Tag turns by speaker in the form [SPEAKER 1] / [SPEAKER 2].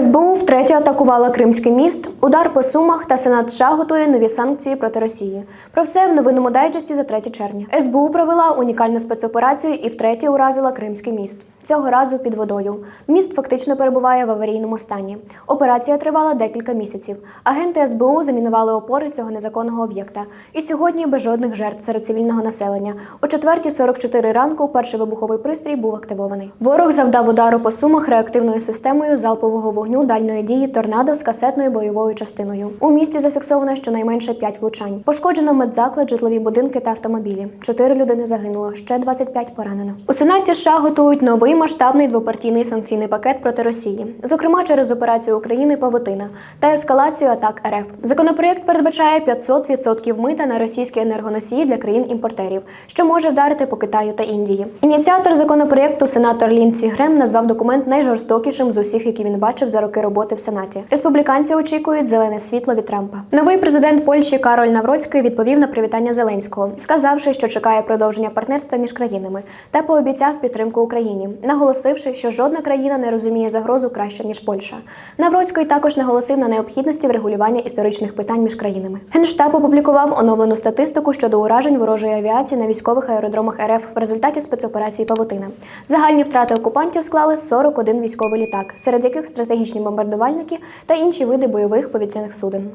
[SPEAKER 1] СБУ втретє атакувала Кримський міст, удар по сумах та Сенат США готує нові санкції проти Росії. Про все в новинному дайджесті за 3 червня. СБУ провела унікальну спецоперацію і втретє уразила Кримський міст. Цього разу під водою. Міст фактично перебуває в аварійному стані. Операція тривала декілька місяців. Агенти СБУ замінували опори цього незаконного об'єкта. І сьогодні без жодних жертв серед цивільного населення. О 4.44 ранку перший вибуховий пристрій був активований. Ворог завдав удару по сумах реактивною системою залпового вогню дальної дії торнадо з касетною бойовою частиною. У місті зафіксовано щонайменше 5 влучань. Пошкоджено медзаклад, житлові будинки та автомобілі. Чотири людини загинуло, ще 25 поранено. У Сенаті США готують новий масштабний двопартійний санкційний пакет проти Росії, зокрема через операцію України Павутина та ескалацію атак РФ. Законопроєкт передбачає 500% мита на російські енергоносії для країн-імпортерів, що може вдарити по Китаю та Індії. Ініціатор законопроєкту, сенатор Лінці Грем, назвав документ найжорстокішим з усіх, які він бачив за роки роботи в Сенаті. Республіканці очікують зелене світло від Трампа. Новий президент Польщі Кароль Навроцький відповів на привітання Зеленського, сказавши, що чекає продовження партнерства між країнами, та пообіцяв підтримку Україні, наголосивши, що жодна країна не розуміє загрозу краще ніж Польща. Навроцький також наголосив на необхідності врегулювання історичних питань між країнами. Генштаб опублікував оновлену статистику щодо уражень ворожої авіації на військових аеродромах РФ в результаті спецоперації Павутина. Загальні втрати окупантів склали 41 військовий літак, серед яких стратегічні бомбардувальники та інші види бойових повітряних суден.